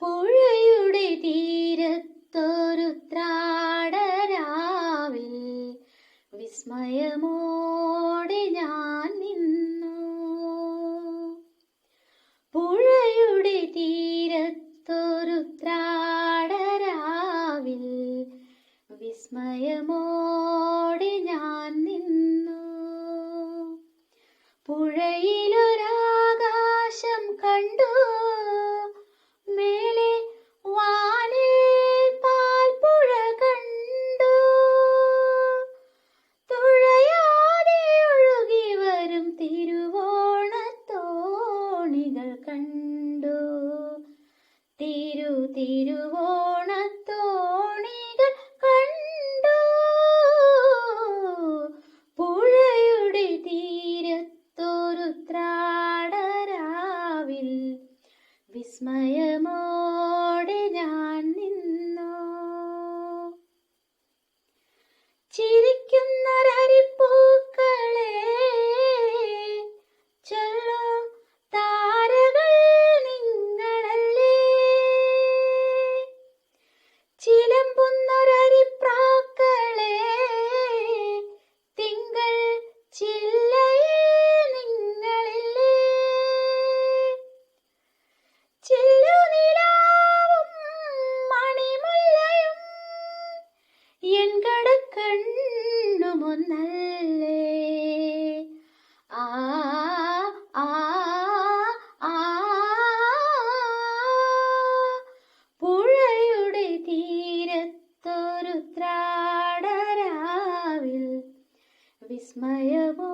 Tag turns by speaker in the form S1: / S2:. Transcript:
S1: പുഴയുടെ തീരത്തൊരു ത്രാടരാവിൽ വിസ്മയമോടെ ഞാൻ നിന്നു. പുഴയുടെ തീരത്തൊരു ത്രാടരാവിൽ വിസ്മയമോടെ ഞാൻ നിന്നു. പുഴയിലൊരാകാശം കണ്ടു. തിരു തിരുവോണത്തോണികൾ കണ്ടു? പുഴയുടെ തീരത്തൊരു ത്രാടരാവിൽ വിസ്മയമോടെ ഞാൻ എൻകടക്കണ്ണുമൊന്നല്ലേ ആ ആ ആ പുഴയുടെ തീരത്തൊരു വിസ്മയമോ